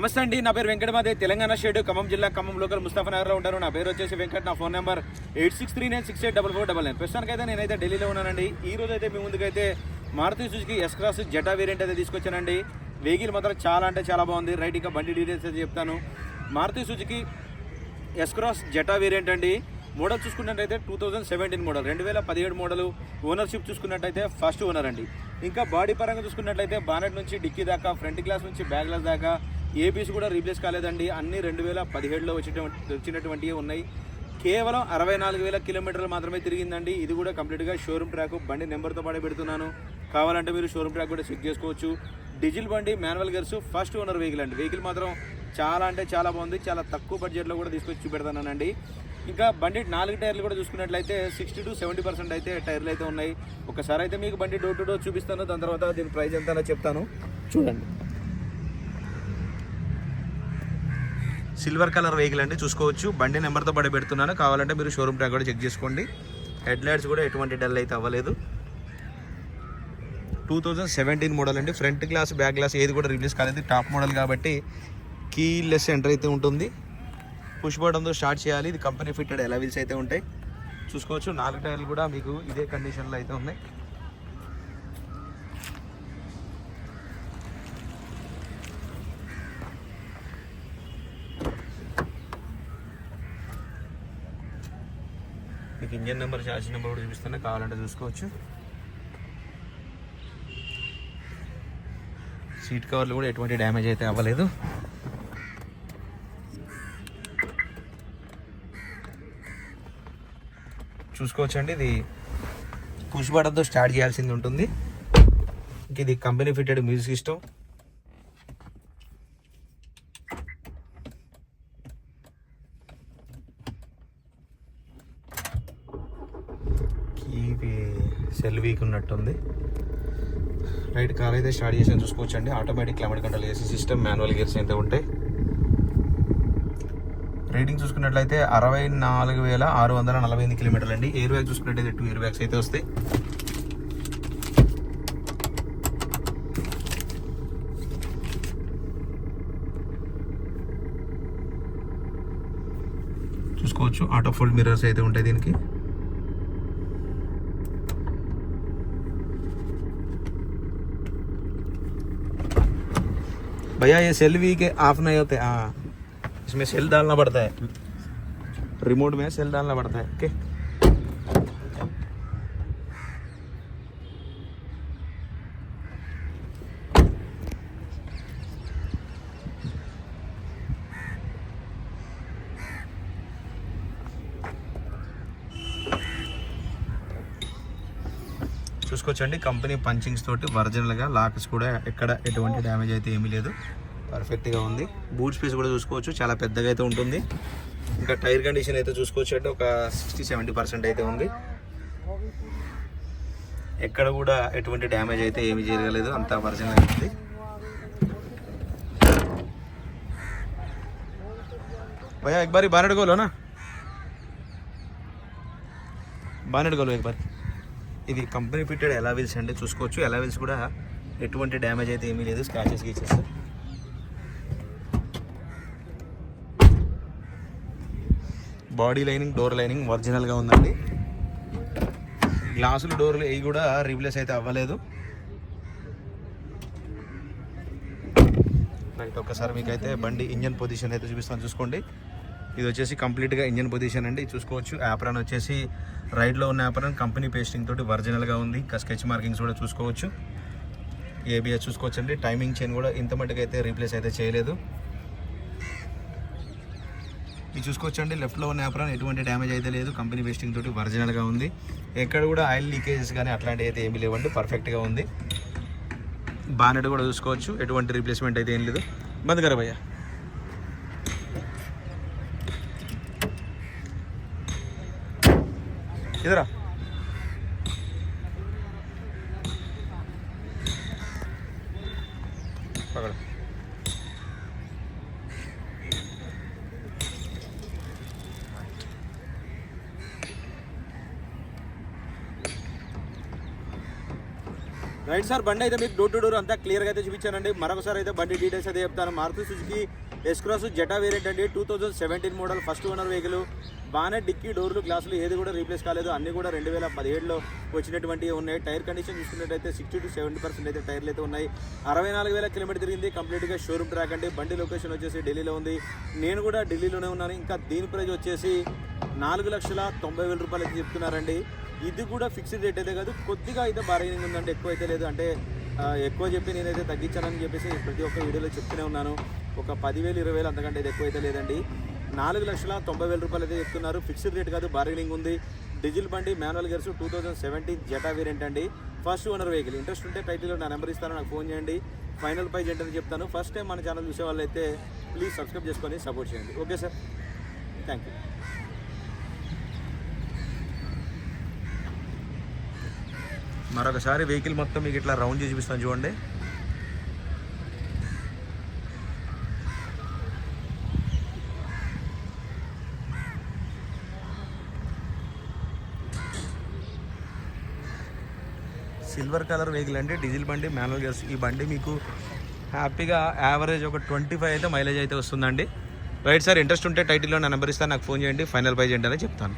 నమస్తే అండి నా పేరు వెంకటమాదే. తెలంగాణ షేడ్ ఖమ్మం జిల్లా ఖమ్మం లోకల్ ముస్తాఫనగర్లో ఉంటాను నా పేరు వచ్చేసి వెంకట్ నా phone number eight six three nine six eight double four double nine ప్రస్తుతానికైతే నేనైతే ఢిల్లీలో ఉన్నానండి. ఈ రోజు అయితే మీ ముందుకైతే Maruti Suzuki S cross Zeta variant అయితే తీసుకొచ్చానండి. వెహికల్ మాత్రం చాలా అంటే చాలా బాగుంది. రైట్ ఇంకా బండి డీటెయిల్స్ అయితే చెప్తాను. Maruti Suzuki S cross Zeta variant అండి. మోడల్ చూసుకున్నట్టయితే టూ థౌజండ్ సెవెంటీన్ మోడల్ రెండు వేల పదిహేడు మోడల్ ఓనర్షిప్ చూసుకున్నట్టయితే ఫస్ట్ ఓనర్ అండి. ఇంకా బాడీ పరంగా చూసుకున్నట్లయితే బానెట్ నుంచి డిక్కీ దాకా ఫ్రంట్ గ్లాస్ నుంచి బ్యాక్ గ్లాస్ దాకా ఏపీస్ కూడా రీప్లేస్ కాలేదండి. అన్ని రెండు వేల పదిహేడులో వచ్చేటువంటి వచ్చినటువంటివి ఉన్నాయి. కేవలం అరవై నాలుగు వేల కిలోమీటర్లు మాత్రమే తిరిగిందండి. ఇది కూడా కంప్లీట్గా షోరూమ్ ట్రాక్. బండి నెంబర్తో పాటే పెడుతున్నాను. కావాలంటే మీరు షోరూమ్ ట్రాక్ కూడా చెక్ చేసుకోవచ్చు. డీజిల్ బండి manual gears first owner vehicle అండి. వెహికల్ మాత్రం చాలా అంటే చాలా బాగుంది. చాలా తక్కువ బడ్జెట్లో కూడా తీసుకొచ్చి చూపెడతానండి ఇంకా బండి నాలుగు టైర్లు కూడా చూసుకున్నట్లయితే సిక్స్టీ టు సెవెంటీ పర్సెంట్ అయితే టైర్లు అయితే ఉన్నాయి. ఒకసారి అయితే మీకు బండి డోర్ టు డోర్ చూపిస్తాను. దాని తర్వాత దీని ప్రైస్ ఎంత చెప్తాను. చూడండి. సిల్వర్ కలర్ వెహికల్ అండి చూసుకోవచ్చు. బండి నెంబర్తో పడి పెడుతున్నాను. కావాలంటే మీరు షోరూమ్ ట్రాక్ కూడా చెక్ చేసుకోండి. హెడ్ లైట్స్ కూడా ఎటువంటి డల్ అయితే అవ్వలేదు. టూ థౌజండ్ సెవెంటీన్ మోడల్ అండి. ఫ్రంట్ గ్లాస్ బ్యాక్ గ్లాస్ ఏది కూడా రిలీజ్ కాలేదు. టాప్ మోడల్ కాబట్టి కీ లెస్ ఎంటర్ అయితే ఉంటుంది. పుష్ బటన్తో స్టార్ట్ చేయాలి. ఇది కంపెనీ ఫిట్టెడ్ ఎలవిల్స్ అయితే ఉంటాయి. చూసుకోవచ్చు. నాలుగు టైర్లు కూడా మీకు ఇదే కండిషన్లో అయితే ఉన్నాయి. మీకు ఇంజన్ నెంబర్ చార్జింగ్ నెంబర్ కూడా చూపిస్తాను కావాలంటే చూసుకోవచ్చు. సీట్ కవర్లు కూడా ఎటువంటి డ్యామేజ్ అయితే అవ్వలేదు. చూసుకోవచ్చండి. ఇది పుష్ బటన్తో స్టార్ట్ చేయాల్సింది ఉంటుంది. ఇంక ఇది company fitted music system. Cell weak ఉన్నట్టుంది. రైట్ కార్ అయితే స్టార్ట్ చేసాను చూసుకోవచ్చు అండి automatic climate control AC system manual gears అయితే ఉంటాయి. రేటింగ్ చూసుకున్నట్లయితే అరవై నాలుగు వేల ఆరు వందల నలభై ఎనిమిది కిలోమీటర్లు అండి. ఎయిర్ బ్యాగ్ చూసుకున్నట్టయితే టూ ఎయిర్ బ్యాగ్స్ అయితే వస్తాయి. చూసుకోవచ్చు. ఆటో ఫోల్డ్ మిర్రర్స్ అయితే ఉంటాయి దీనికి. भैया, ये सेल भी के ऑफ़ नहीं होते हाँ। इसमें सेल डालना पड़ता है। रिमोट में सेल डालना पड़ता है ओके చూసుకోవచ్చండి. కంపెనీ పంచింగ్స్ తోటి ఒరిజినల్గా లాక్స్ కూడా ఎక్కడ ఎటువంటి డ్యామేజ్ అయితే ఏమీ లేదు. పర్ఫెక్ట్గా ఉంది. బూట్ స్పేస్ కూడా చూసుకోవచ్చు. చాలా పెద్దగా అయితే ఉంటుంది. ఇంకా టైర్ కండిషన్ అయితే చూసుకోవచ్చు అంటే ఒక సిక్స్టీ సెవెంటీ పర్సెంట్ అయితే ఉంది. ఎక్కడ కూడా ఎటువంటి డ్యామేజ్ అయితే ఏమి జరగలేదు. అంత ఒరిజినల్ ఉంది. భయ్యా ఎక్బారి బారీ బారెడ్ గోలోనా ఇది కంపెనీ ఫిట్టెడ్ ఎలావిల్స్ అండి చూసుకోవచ్చు. ఎలావిల్స్ కూడా ఎటువంటి డ్యామేజ్ అయితే ఏమీ లేదు. స్క్రాచెస్ గీచెస్. బాడీ లైనింగ్ డోర్ లైనింగ్ ఒరిజినల్గా ఉందండి. గ్లాసులు డోర్లు ఇవి కూడా రీప్లేస్ అయితే అవ్వలేదు. రైట్ ఒకసారి మీకైతే బండి ఇంజన్ పొజిషన్ అయితే చూపిస్తాను. చూసుకోండి. ఇది వచ్చేసి కంప్లీట్గా ఇంజన్ పొజిషన్ అండి. చూసుకోవచ్చు. యాప్రాన్ వచ్చేసి రైడ్లో ఉన్న యాప్రాన్ కంపెనీ పేస్టింగ్ తోటి ఒరిజినల్గా ఉంది. ఇంకా స్కెచ్ మార్కింగ్స్ కూడా చూసుకోవచ్చు. ఏబిఎస్ చూసుకోవచ్చండి. టైమింగ్ చైన్ కూడా ఇంత మట్టుకు అయితే రీప్లేస్ అయితే చేయలేదు. ఇది చూసుకోవచ్చండి. లెఫ్ట్లో ఉన్న యాప్రాన్ ఎటువంటి డ్యామేజ్ అయితే లేదు. కంపెనీ పేస్టింగ్ తోటి ఒరిజినల్గా ఉంది. ఎక్కడ కూడా ఆయిల్ లీకేజెస్ కానీ అట్లాంటివి అయితే ఏమీ లేవండి. పర్ఫెక్ట్గా ఉంది. బానెట్ కూడా చూసుకోవచ్చు. ఎటువంటి రీప్లేస్మెంట్ అయితే ఏం లేదు. బంద్ కరా భయ్యా. ఇదరా. రైట్ సార్ బండి అయితే మీకు డోర్ టు డోర్ అంతా క్లియర్గా అయితే చూపించానండి. మరొకసారి అయితే బండి డీటెయిల్స్ అయితే చెప్తాను. Maruti Suzuki S cross Zeta variant అండి. Two thousand seventeen model first owner vehicle. బాగానే డిక్కీ డోర్లు గ్లాసులు ఏది కూడా రీప్లేస్ కాలేదు. అన్ని కూడా రెండు వేల పదిహేడులో వచ్చినటువంటి ఉన్నాయి. టైర్ కండిషన్ చూసుకున్నట్టయితే సిక్స్టీ టు సెవెంటీ పర్సెంట్ అయితే టైర్లు అయితే ఉన్నాయి. అరవై నాలుగు వేల కిలోమీటర్ తిరిగింది. కంప్లీట్గా షోరూమ్ ట్రాక్ అండి. బండి లొకేషన్ వచ్చేసి ఢిల్లీలో ఉంది. నేను కూడా ఢిల్లీలోనే ఉన్నాను. ఇంకా దీని ప్రైస్ వచ్చేసి నాలుగు లక్షల తొంభై వేల రూపాయలు అయితే చెప్తున్నారండి. ఇది కూడా ఫిక్స్డ్ రేట్ అయితే కాదు. కొద్దిగా అయితే బార్గెనింగ్ ఉందండి. ఎక్కువ అయితే లేదు. అంటే ఎక్కువ చెప్పి నేనైతే తగ్గించానని చెప్పేసి ప్రతి ఒక్క వీడియోలో చెప్తూనే ఉన్నాను. ఒక పదివేలు ఇరవై వేలు అంతకంటే ఇది ఎక్కువైతే లేదండి. నాలుగు లక్షల తొంభై వేల రూపాయలు అయితే చెప్తున్నారు. ఫిక్స్డ్ రేట్ కాదు బార్గెనింగ్ ఉంది. డీజిల్ బండి manual gears two thousand seventeen Zeta variant అండి. First owner vehicle. ఇంట్రెస్ట్ ఉంటే టైటిల్లో నా నెంబర్ ఇస్తాను నాకు ఫోన్ చేయండి. ఫైనల్ ప్రైజ్ ఏంటని చెప్తాను. ఫస్ట్ టైం మన ఛానల్ చూసే వాళ్ళు అయితే ప్లీజ్ సబ్స్క్రైబ్ చేసుకొని సపోర్ట్ చేయండి. Okay sir? థ్యాంక్ యూ మరొకసారి వెహికల్ మొత్తం మీకు ఇట్లా రౌండ్ చేసి చూపిస్తాను చూడండి. సిల్వర్ కలర్ వెహికల్ అంటే డీజిల్ బండి మాన్యువల్ గేర్స్ ఈ బండి మీకు హ్యాపీగా యావరేజ్ ఒక ట్వంటీ ఫైవ్ అయితే మైలేజ్ అయితే వస్తుందండి. రైట్ సార్ ఇంట్రెస్ట్ ఉంటే టైటిల్లో నా నెంబర్ ఇస్తాను నాకు ఫోన్ చేయండి ఫైనల్ ప్రైజ్ ఏంటనే చెప్తాను.